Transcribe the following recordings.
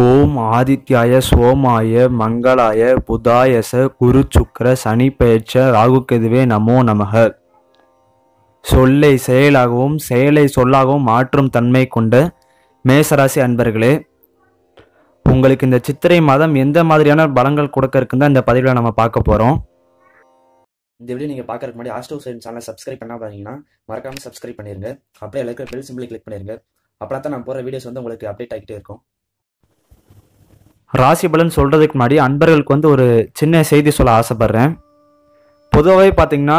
ஓம் ஆதித்யாய சோமாய மங்களாய புதாயச குரு சுக்கர சனி பெயர்ச்ச ராகுக்கெதுவே நமோ நமக. சொல்லை செயலாகவும் செயலை சொல்லாகவும் மாற்றும் தன்மை கொண்ட மேசராசி அன்பர்களே உங்களுக்கு இந்த சித்திரை மாதம் எந்த மாதிரியான பலங்கள் கொடுக்க இருக்குன்னு இந்த பதிவில் நம்ம பார்க்க போகிறோம் இந்த வீடியோ நீங்கள் பார்க்கறதுக்கு முன்னாடி ஆஸ்ட்ரோ சைன் சேனலை சப்ஸ்கிரைப் பண்ணா பாத்தீங்கன்னா மறக்காமல் சப்ஸ்கிரைப் பண்ணிருங்க. அப்படியே எல்லாருக்கும் பெல் சிம்பிளை கிளிக் பண்ணிருங்க. அப்பதான் தான் நான் போகிற வீடியோஸ் வந்து உங்களுக்கு அப்டேட் ஆகிட்டே இருக்கும். ராசி பலன் சொல்கிறதுக்கு முன்னாடி அன்பர்களுக்கு வந்து ஒரு சின்ன செய்தி சொல்ல ஆசைப்பட்றேன். பொதுவாகவே பார்த்திங்கன்னா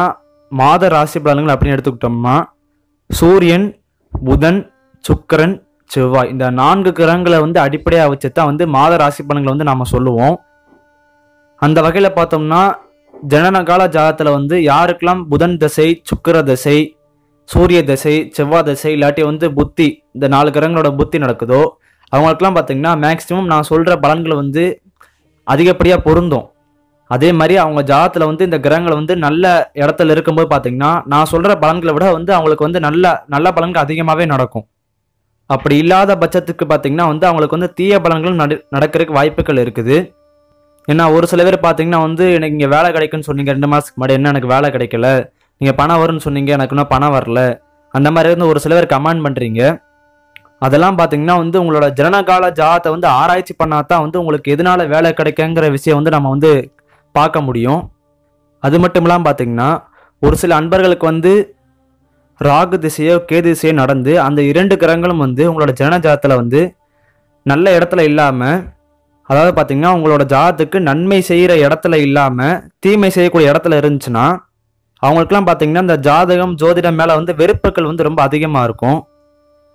மாத ராசி பலன்கள் அப்படின்னு எடுத்துக்கிட்டோம்னா சூரியன் புதன் சுக்கிரன் செவ்வாய் இந்த நான்கு கிரகங்களை வந்து அடிப்படையாக வச்சு தான் வந்து மாத ராசி பலன்களை வந்து நாம் சொல்லுவோம். அந்த வகையில் பார்த்தோம்னா ஜனனகால ஜாதத்தில் வந்து யாருக்கெல்லாம் புதன் தசை சுக்கிர தசை சூரிய தசை செவ்வாய் தசை இல்லாட்டி வந்து புத்தி இந்த நாலு கிரகங்களோட புத்தி நடக்குதோ அவங்களுக்கெல்லாம் பார்த்தீங்கன்னா மேக்ஸிமம் நான் சொல்கிற பலன்கள் வந்து அதிகப்படியாக பொருந்தும். அதே மாதிரி அவங்க ஜாதத்தில் வந்து இந்த கிரகங்கள் வந்து நல்ல இடத்துல இருக்கும்போது பார்த்தீங்கன்னா நான் சொல்கிற பலன்களை விட வந்து அவங்களுக்கு வந்து நல்ல நல்ல பலன்கள் அதிகமாகவே நடக்கும். அப்படி இல்லாத பட்சத்துக்கு பார்த்தீங்கன்னா வந்து அவங்களுக்கு வந்து தீய பலன்களும் நட நடக்கிறதுக்கு வாய்ப்புகள் இருக்குது. ஏன்னா ஒரு சில பேர் பார்த்தீங்கன்னா வந்து எனக்கு இங்கே வேலை கிடைக்குன்னு சொன்னீங்க ரெண்டு மாதத்துக்கு முன்னாடி என்ன எனக்கு வேலை கிடைக்கல நீங்கள் பணம் வரும்னு சொன்னீங்க எனக்கு இன்னும் பணம் வரல அந்த மாதிரி வந்து ஒரு சில பேர் கமெண்ட் பண்ணுறீங்க அதெல்லாம் பார்த்தீங்கன்னா வந்து உங்களோட ஜனனகால ஜாதத்தை வந்து ஆராய்ச்சி பண்ணாதான் வந்து உங்களுக்கு எதனால வேலை கிடைக்குங்கிற விஷயம் வந்து நம்ம வந்து பார்க்க முடியும். அது மட்டும் இல்லாமல் பார்த்தீங்கன்னா ஒரு சில அன்பர்களுக்கு வந்து ராகு திசையோ கேது திசையோ நடந்து அந்த இரண்டு கிரகங்களும் வந்து உங்களோட ஜனன ஜாதத்தில் வந்து நல்ல இடத்துல இல்லாமல் அதாவது பார்த்தீங்கன்னா உங்களோட ஜாதத்துக்கு நன்மை செய்கிற இடத்துல இல்லாமல் தீமை செய்யக்கூடிய இடத்துல இருந்துச்சுன்னா அவங்களுக்குலாம் பார்த்தீங்கன்னா இந்த ஜாதகம் ஜோதிடம் மேலே வந்து வெறுப்புகள் வந்து ரொம்ப அதிகமாக இருக்கும்.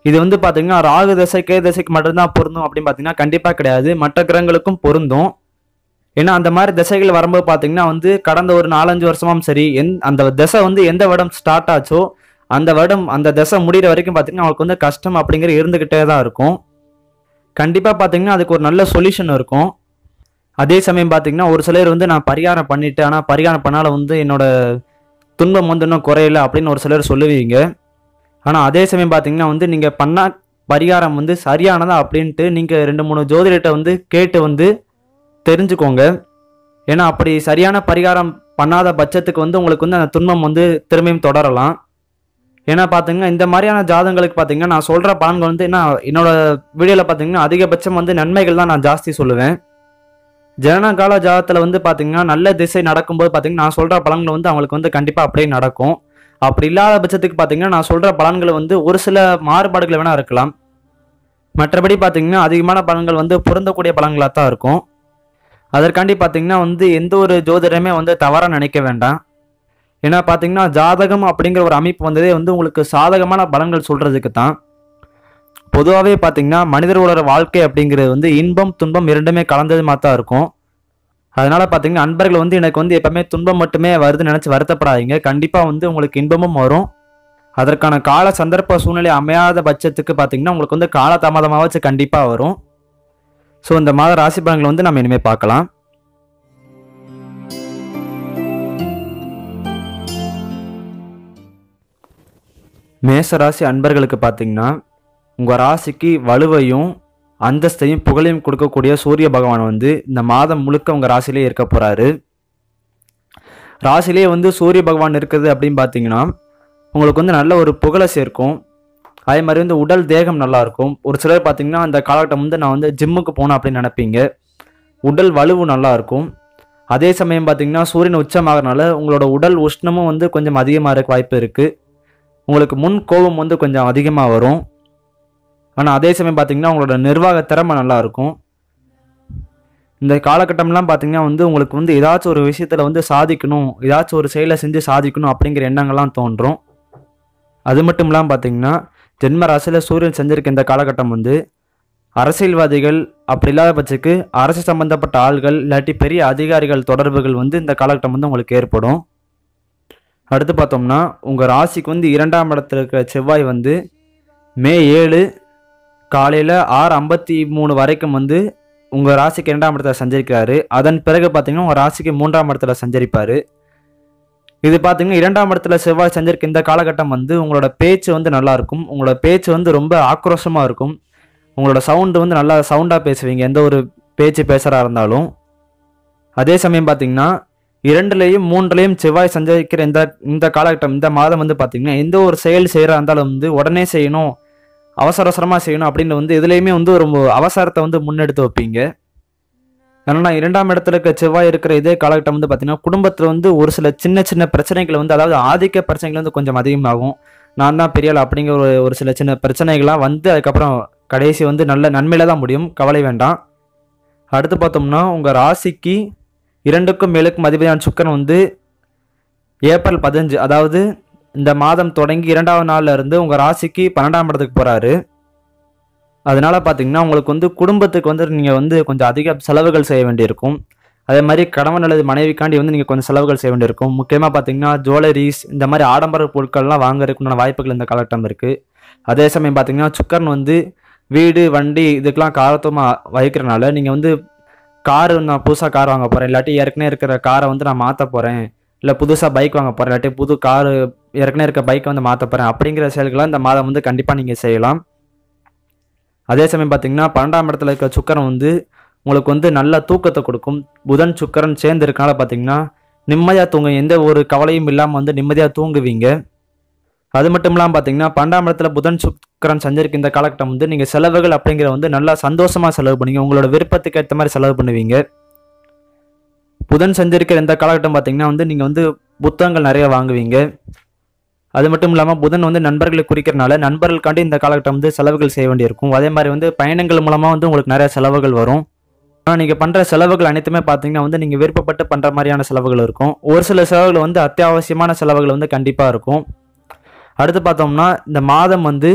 இது வந்து பார்த்தீங்கன்னா ராகு தசை கே தசைக்கு மட்டும்தான் பொருந்தும் அப்படின்னு பார்த்தீங்கன்னா கண்டிப்பாக கிடையாது. மற்ற கிரகங்களுக்கும் பொருந்தும். ஏன்னா அந்த மாதிரி திசைகள் வரும்போது பார்த்தீங்கன்னா வந்து கடந்த ஒரு நாலஞ்சு வருஷமாவும் சரி எந் அந்த திசை வந்து எந்த வருடம் ஸ்டார்ட் ஆச்சோ அந்த வருடம் அந்த திசை முடிகிற வரைக்கும் பார்த்தீங்கன்னா அவங்களுக்கு வந்து கஷ்டம் அப்படிங்கிற இருந்துக்கிட்டே தான் இருக்கும். கண்டிப்பாக பார்த்தீங்கன்னா அதுக்கு ஒரு நல்ல சொல்யூஷன் இருக்கும். அதே சமயம் பார்த்தீங்கன்னா ஒரு சிலர் வந்து நான் பரிகாரம் பண்ணிவிட்டு ஆனால் பரிகாரம் பண்ணாலும் வந்து என்னோட துன்பம் வந்து இன்னும் குறையலை அப்படின்னு ஒரு சிலர் சொல்லுவீங்க. ஆனால் அதே சமயம் பார்த்தீங்கன்னா வந்து நீங்கள் பண்ண பரிகாரம் வந்து சரியானதா அப்படின்ட்டு நீங்கள் ரெண்டு மூணு ஜோதிடர்கிட்ட வந்து கேட்டு வந்து தெரிஞ்சுக்கோங்க. ஏன்னா அப்படி சரியான பரிகாரம் பண்ணாத பட்சத்துக்கு வந்து உங்களுக்கு வந்து அந்த துன்பம் வந்து திரும்பியும் தொடரலாம். ஏன்னா பார்த்தீங்கன்னா இந்த மாதிரியான ஜாதகங்களுக்கு பார்த்தீங்கன்னா நான் சொல்கிற பலன்கள் வந்து என்ன என்னோட வீடியோவில் பார்த்தீங்கன்னா அதிகபட்சம் வந்து நன்மைகள் தான் நான் ஜாஸ்தி சொல்லுவேன். ஜனனகால ஜாதத்தில் வந்து பார்த்தீங்கன்னா நல்ல திசை நடக்கும்போது பார்த்தீங்கன்னா நான் சொல்கிற பலன்கள் வந்து அவங்களுக்கு வந்து கண்டிப்பாக அப்படியே நடக்கும். அப்படி இல்லாத பட்சத்துக்கு பார்த்தீங்கன்னா நான் சொல்கிற பலன்கள் வந்து ஒரு சில மாறுபாடுகள் வேணால் இருக்கலாம். மற்றபடி பார்த்தீங்கன்னா அதிகமான பலன்கள் வந்து பொருந்தக்கூடிய பலன்களாக தான் இருக்கும். அதற்காண்டி பார்த்தீங்கன்னா வந்து எந்த ஒரு ஜோதிடமே வந்து தவறாக நினைக்க வேண்டாம். ஏன்னா பார்த்தீங்கன்னா ஜாதகம் அப்படிங்கிற ஒரு அமைப்பு வந்ததே வந்து உங்களுக்கு சாதகமான பலன்கள் சொல்கிறதுக்கு தான். பொதுவாகவே பார்த்தீங்கன்னா மனிதர்களோட வாழ்க்கை அப்படிங்கிறது வந்து இன்பம் துன்பம் இரண்டுமே கலந்தது மாதிரி தான் இருக்கும். அதனால் பார்த்தீங்கன்னா அன்பர்கள் வந்து எனக்கு வந்து எப்போவுமே துன்பம் மட்டுமே வருதுன்னு நினச்சி வருத்தப்படாதீங்க. கண்டிப்பாக வந்து உங்களுக்கு இன்பமும் வரும். அதற்கான கால சந்தர்ப்ப சூழ்நிலை அமையாத பட்சத்துக்கு பார்த்தீங்கன்னா உங்களுக்கு வந்து கால வச்சு கண்டிப்பாக வரும். ஸோ இந்த மாத ராசி பலன்களை வந்து நம்ம இனிமேல் பார்க்கலாம். மேச ராசி அன்பர்களுக்கு பார்த்தீங்கன்னா உங்கள் ராசிக்கு வலுவையும் அந்தஸ்தையும் புகழையும் கொடுக்கக்கூடிய சூரிய பகவான் வந்து இந்த மாதம் முழுக்க உங்கள் ராசிலே இருக்க போகிறாரு ராசிலேயே வந்து சூரிய பகவான் இருக்குது அப்படின்னு பார்த்தீங்கன்னா உங்களுக்கு வந்து நல்ல ஒரு புகழை சேர்க்கும். அதே மாதிரி வந்து உடல் தேகம் நல்லாயிருக்கும் ஒரு சிலர் பார்த்தீங்கன்னா அந்த காலகட்டம் வந்து நான் வந்து ஜிம்முக்கு போகணும் அப்படின்னு நினைப்பீங்க. உடல் வலுவு நல்லா இருக்கும். அதே சமயம் பார்த்தீங்கன்னா சூரியன் உச்சமாகறனால உங்களோட உடல் உஷ்ணமும் வந்து கொஞ்சம் அதிகமாக இருக்க வாய்ப்பு இருக்குது உங்களுக்கு முன் கோபம் வந்து கொஞ்சம் அதிகமாக வரும். ஆனால் அதே சமயம் பார்த்தீங்கன்னா உங்களோட நிர்வாக திறமை நல்லாயிருக்கும் இந்த காலகட்டம்லாம் பார்த்தீங்கன்னா வந்து உங்களுக்கு வந்து ஏதாச்சும் ஒரு விஷயத்தில் வந்து சாதிக்கணும் ஏதாச்சும் ஒரு செயலை செஞ்சு சாதிக்கணும் அப்படிங்கிற எண்ணங்கள்லாம் தோன்றும். அது மட்டும் இல்லாமல் பார்த்தீங்கன்னா ஜென்ம ராசியில் சூரியன் செஞ்சிருக்க இந்த காலகட்டம் வந்து அரசியல்வாதிகள் அப்படி இல்லாத பட்சத்துக்கு அரசு சம்பந்தப்பட்ட ஆள்கள் இல்லாட்டி பெரிய அதிகாரிகள் தொடர்புகள் வந்து இந்த காலகட்டம் வந்து உங்களுக்கு ஏற்படும். அடுத்து பார்த்தோம்னா உங்கள் ராசிக்கு வந்து இரண்டாம் இடத்துல இருக்கிற செவ்வாய் வந்து மே ஏழு காலையில் ஆறு ஐம்பத்தி மூணு வரைக்கும் வந்து உங்கள் ராசிக்கு இரண்டாம் இடத்துல சஞ்சரிக்கிறாரு. அதன் பிறகு பார்த்தீங்கன்னா உங்கள் ராசிக்கு மூன்றாம் இடத்துல சஞ்சரிப்பார். இது பார்த்தீங்கன்னா இரண்டாம் இடத்துல செவ்வாய் சஞ்சரிக்க இந்த காலகட்டம் வந்து உங்களோட பேச்சு வந்து நல்லாயிருக்கும் உங்களோட பேச்சு வந்து ரொம்ப ஆக்ரோஷமாக இருக்கும். உங்களோட சவுண்டு வந்து நல்லா சவுண்டாக பேசுவீங்க. எந்த ஒரு பேச்சு பேசுகிறா இருந்தாலும். அதே சமயம் பார்த்தீங்கன்னா இரண்டுலேயும் மூன்றுலேயும் செவ்வாய் சஞ்சரிக்கிற இந்த இந்த காலகட்டம் இந்த மாதம் வந்து பார்த்தீங்கன்னா எந்த ஒரு செயல் செய்கிறா இருந்தாலும் வந்து உடனே செய்யணும். அவசர அவசரமாக செய்யணும் அப்படின்னு வந்து எதுலேயுமே வந்து ஒரு அவசரத்தை வந்து முன்னெடுத்து வைப்பீங்க. ஏன்னா இரண்டாம் இடத்துல இருக்க செவ்வாய் இருக்கிற இதே காலகட்டம் வந்து பார்த்தீங்கன்னா குடும்பத்தில் வந்து ஒரு சில சின்ன சின்ன பிரச்சனைகள் வந்து அதாவது ஆதிக்க பிரச்சனைகள் வந்து கொஞ்சம் அதிகமாகும். நான் தான் பெரிய ஆள் அப்படிங்கிற ஒரு ஒரு சில சின்ன பிரச்சனைகள்லாம் வந்து அதுக்கப்புறம் கடைசி வந்து நல்ல நன்மையில தான் முடியும். கவலை வேண்டாம். அடுத்து பார்த்தோம்னா உங்கள் ராசிக்கு இரண்டுக்கும் மேலுக்கும் அதிபதியான சுக்கரன் வந்து ஏப்ரல் பதினஞ்சு அதாவது இந்த மாதம் தொடங்கி இரண்டாவது நாளில் இருந்து உங்கள் ராசிக்கு பன்னெண்டாம் இடத்துக்கு போகிறாரு அதனால் பார்த்தீங்கன்னா உங்களுக்கு வந்து குடும்பத்துக்கு வந்து நீங்கள் வந்து கொஞ்சம் அதிக செலவுகள் செய்ய வேண்டியிருக்கும். அதே மாதிரி கணவன் அல்லது மனைவிக்காண்டி வந்து நீங்கள் கொஞ்சம் செலவுகள் செய்ய வேண்டியிருக்கும். முக்கியமாக பார்த்தீங்கன்னா ஜுவல்லரிஸ் இந்த மாதிரி ஆடம்பர பொருட்கள்லாம் வாங்குறதுக்குண்டான வாய்ப்புகள் இந்த காலகட்டம் இருக்குது அதே சமயம் பார்த்தீங்கன்னா சுக்கரன் வந்து வீடு வண்டி இதுக்கெலாம் காரத்துவமாக வகிக்கிறனால நீங்கள் வந்து கார் நான் புதுசாக கார் வாங்க போகிறேன் இல்லாட்டி ஏற்கனவே இருக்கிற காரை வந்து நான் மாற்ற போகிறேன் இல்லை புதுசாக பைக் வாங்க போகிறேன் இல்லாட்டி புது காரு ஏற்கனவே இருக்க பைக்கை வந்து மாற்ற போகிறேன் அப்படிங்கிற செயல்களை இந்த மாதம் வந்து கண்டிப்பாக நீங்கள் செய்யலாம். அதே சமயம் பார்த்தீங்கன்னா பன்னெண்டாம் இடத்துல இருக்க சுக்கரன் வந்து உங்களுக்கு வந்து நல்ல தூக்கத்தை கொடுக்கும். புதன் சுக்கரன் சேர்ந்து இருக்கனால பார்த்தீங்கன்னா நிம்மதியாக தூங்க எந்த ஒரு கவலையும் இல்லாமல் வந்து நிம்மதியாக தூங்குவீங்க. அது மட்டும் இல்லாமல் பார்த்தீங்கன்னா பன்னெண்டாம் இடத்துல புதன் சுக்கரன் சஞ்சரிக்க இந்த காலகட்டம் வந்து நீங்கள் செலவுகள் அப்படிங்கிற வந்து நல்லா சந்தோஷமாக செலவு பண்ணுவீங்க. உங்களோட விருப்பத்துக்கு ஏற்ற மாதிரி செலவு பண்ணுவீங்க. புதன் சஞ்சரிக்கிற இந்த காலகட்டம் பார்த்தீங்கன்னா வந்து நீங்கள் வந்து புத்தகங்கள் நிறைய வாங்குவீங்க. அது மட்டும் இல்லாமல் புதன் வந்து நண்பர்களை குறிக்கிறனால நண்பர்களுக்காண்டி இந்த காலகட்டம் வந்து செலவுகள் செய்ய வேண்டியிருக்கும். அதே மாதிரி வந்து பயணங்கள் மூலமாக வந்து உங்களுக்கு நிறைய செலவுகள் வரும். ஆனால் நீங்கள் பண்ணுற செலவுகள் அனைத்துமே பார்த்தீங்கன்னா வந்து நீங்கள் விருப்பப்பட்டு பண்ணுற மாதிரியான செலவுகள் இருக்கும். ஒரு சில செலவுகள் வந்து அத்தியாவசியமான செலவுகள் வந்து கண்டிப்பாக இருக்கும். அடுத்து பார்த்தோம்னா இந்த மாதம் வந்து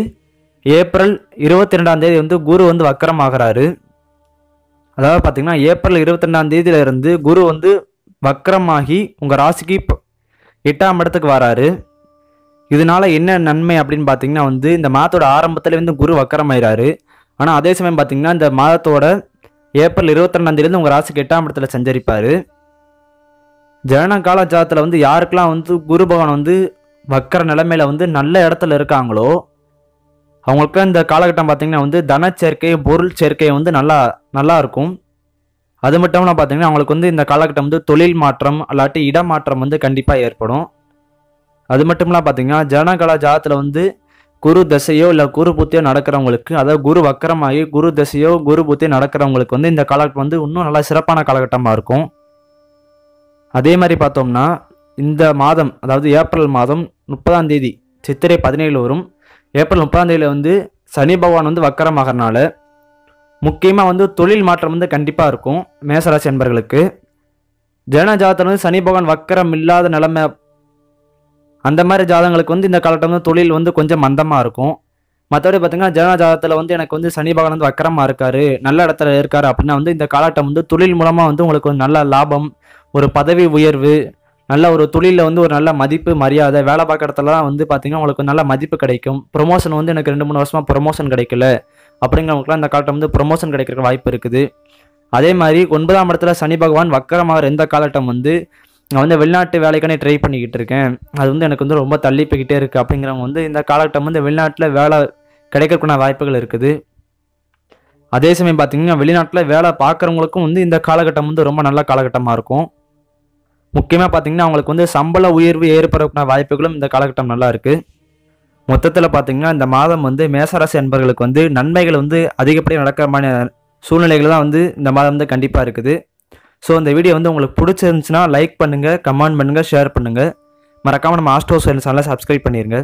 ஏப்ரல் இருபத்தி ரெண்டாம் தேதி வந்து குரு வந்து வக்கரமாகிறாரு. அதாவது பார்த்தீங்கன்னா ஏப்ரல் இருபத்தி ரெண்டாம் தேதியில இருந்து குரு வந்து வக்கரமாகி உங்கள் ராசிக்கு எட்டாம் இடத்துக்கு வராரு. இதனால என்ன நன்மை அப்படின்னு பார்த்தீங்கன்னா வந்து இந்த மாதத்தோட ஆரம்பத்துலேருந்து குரு வக்கரமாயிறாரு. ஆனால் அதே சமயம் பார்த்தீங்கன்னா இந்த மாதத்தோட ஏப்ரல் இருபத்தி உங்கள் ராசிக்கு எட்டாம் இடத்துல சஞ்சரிப்பார். ஜனன கால ஜாதத்தில் வந்து யாருக்கெல்லாம் வந்து குரு பகவான் வந்து வக்கர நிலைமையில வந்து நல்ல இடத்துல இருக்காங்களோ அவங்களுக்கு இந்த காலகட்டம் பார்த்திங்கன்னா வந்து தன சேர்க்கை பொருள் சேர்க்கை வந்து நல்லா நல்லா இருக்கும். அது மட்டும் இல்லாமல் பார்த்தீங்கன்னா அவங்களுக்கு வந்து இந்த காலகட்டம் வந்து தொழில் மாற்றம் அல்லாட்டி இடமாற்றம் வந்து கண்டிப்பாக ஏற்படும். அது மட்டும் இல்லாமல் பார்த்தீங்கன்னா ஜனகல ஜாதத்தில் வந்து குரு தசையோ இல்லை குரு புத்தியோ நடக்கிறவங்களுக்கு அதாவது குரு வக்கரமாகி குரு தசையோ குரு புத்தியோ நடக்கிறவங்களுக்கு வந்து இந்த காலகட்டம் வந்து இன்னும் நல்லா சிறப்பான காலகட்டமாக இருக்கும். அதே மாதிரி பார்த்தோம்னா இந்த மாதம் அதாவது ஏப்ரல் மாதம் முப்பதாம் தேதி சித்திரை பதினேழு வரும். ஏப்ரல் முப்பதாம் தேதியில் வந்து சனி பகவான் வந்து வக்கரமாகறனால முக்கியமாக வந்து தொழில் மாற்றம் வந்து கண்டிப்பாக இருக்கும் மேசராசி என்பர்களுக்கு ஜனஜாதத்தில் வந்து சனி பகவான் வக்கரம் இல்லாத நிலைமை அந்த மாதிரி ஜாதகங்களுக்கு வந்து இந்த காலகட்டம் வந்து தொழில் வந்து கொஞ்சம் மந்தமாக இருக்கும். மற்றபடி பார்த்தீங்கன்னா ஜன ஜாதகத்தில் வந்து எனக்கு வந்து சனி பகவான் வந்து வக்கரமாக இருக்காரு நல்ல இடத்துல இருக்காரு அப்படின்னா வந்து இந்த காலகட்டம் வந்து தொழில் மூலமாக வந்து உங்களுக்கு ஒரு நல்ல லாபம் ஒரு பதவி உயர்வு நல்ல ஒரு தொழிலில் வந்து ஒரு நல்ல மதிப்பு மரியாதை வேலை பார்க்குற இடத்துலலாம் வந்து பார்த்தீங்கன்னா உங்களுக்கு நல்ல மதிப்பு கிடைக்கும். ப்ரொமோஷன் வந்து எனக்கு ரெண்டு மூணு வருஷமாக ப்ரொமோஷன் கிடைக்கல. அப்படிங்கிறவங்களுக்குலாம் இந்த காலட்டம் வந்து ப்ரொமோஷன் கிடைக்கிற வாய்ப்பு இருக்குது. அதே மாதிரி ஒன்பதாம் இடத்துல சனி பகவான் வக்கரமாகிற இந்த காலட்டம் வந்து நான் வந்து வெளிநாட்டு வேலைக்கானே ட்ரை பண்ணிக்கிட்டு இருக்கேன். அது வந்து எனக்கு வந்து ரொம்ப தள்ளி போய்கிட்டே இருக்குது அப்படிங்கிறவங்க வந்து இந்த காலகட்டம் வந்து வெளிநாட்டில் வேலை கிடைக்கக்கூடிய வாய்ப்புகள் இருக்குது. அதே சமயம் பார்த்திங்கன்னா வெளிநாட்டில் வேலை பார்க்குறவங்களுக்கும் வந்து இந்த காலகட்டம் வந்து ரொம்ப நல்ல காலகட்டமாக இருக்கும். முக்கியமாக பார்த்தீங்கன்னா அவங்களுக்கு வந்து சம்பள உயர்வு ஏற்படக்கூடிய வாய்ப்புகளும் இந்த காலகட்டம் நல்லா இருக்குது மொத்தத்தில் பார்த்திங்கன்னா இந்த மாதம் வந்து மேசராசி என்பவர்களுக்கு வந்து நன்மைகள் வந்து அதிகப்படியாக நடக்கிற மாதிரி சூழ்நிலைகள் தான் வந்து இந்த மாதம் வந்து கண்டிப்பாக இருக்குது. ஸோ இந்த வீடியோ வந்து உங்களுக்கு பிடிச்சிருந்துச்சுன்னா லைக் பண்ணுங்கள் கமெண்ட் பண்ணுங்கள் ஷேர் பண்ணுங்கள் மறக்காமல் நம்ம ஆஸ்ட்ரோ சேனலை சப்ஸ்கிரைப் பண்ணிடுங்க